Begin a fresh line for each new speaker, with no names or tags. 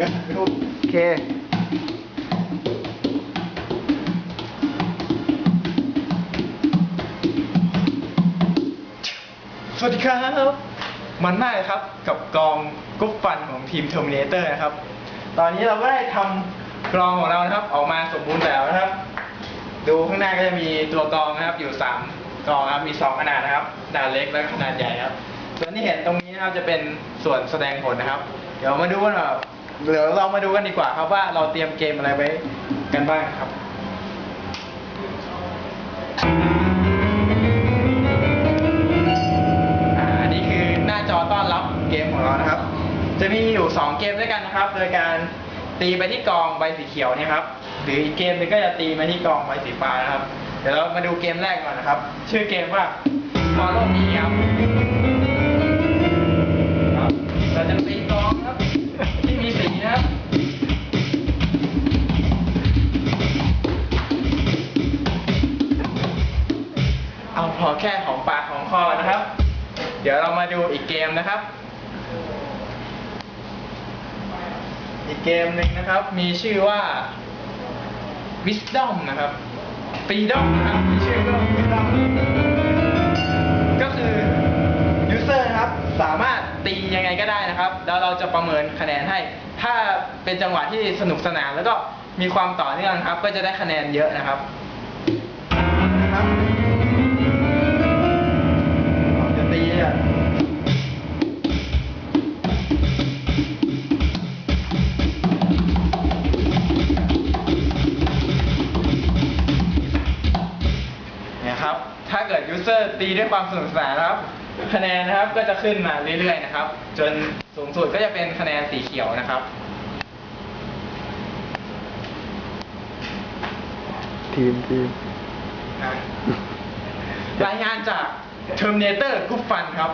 ดู
โอเค
สวัสดีครับ มันมากเลยครับกับกองกรุ๊ปฟันของทีม Terminator นะครับ ตอนนี้เราก็ได้ทำกรองของเรานะครับ ออกมาสมบูรณ์แบบนะครับ ดูข้างหน้าก็จะมีตัวกรองนะครับ อยู่สามกรองครับมีสองขนาดนะครับขนาดเล็กและขนาดใหญ่ครับ ส่วนที่เห็นตรงนี้นะครับจะเป็นส่วนแสดงผลนะครับ เดี๋ยวมาดูกันแบบ เดี๋ยวเรามาดูกันดีกว่าครับว่าเราเตรียมเกมอะไรไว้กันบ้างครับอ่าอันนี้คือหน้าจอต้อนรับเกมของเรานะครับ จะมีอยู่ 2 เกมด้วยกันนะครับ โดยการตีไปที่กองใบสีเขียวเนี่ยครับ หรืออีกเกมหนึงก็จะตีมาที่กองใบสีฟ้านะครับ เดี๋ยวเรามาดูเกมแรกก่อนนะครับ ชื่อเกมว่า Follow Me ครับ เอาพอแค่ของปากของคอนะครับ เดี๋ยวเรามาดูอีกเกมนะครับ อีกเกมหนึ่งนะครับ มีชื่อว่า Wisdom นะครับ Freedom นะครับมีชื่อว่า Wisdom ก็คือ user นะครับสามารถตียังไงก็ได้นะครับ แล้วเราจะประเมินคะแนนให้ ถ้าเป็นจังหวะที่สนุกสนานแล้วก็มีความต่อเนื่องครับ ก็จะได้คะแนนเยอะนะครับนะครับ นี่ยครับ ถ้าเกิดยูเซอร์ตีด้วยความสนุกสนานนะครับ คะแนนนะครับก็จะขึ้นมาเรื่อยๆนะครับ จนสูงสุดก็จะเป็นคะแนนสีเขียวนะครับ
ทีมทีม
รายงานจาก Terminator กรุ๊ปฟันครับ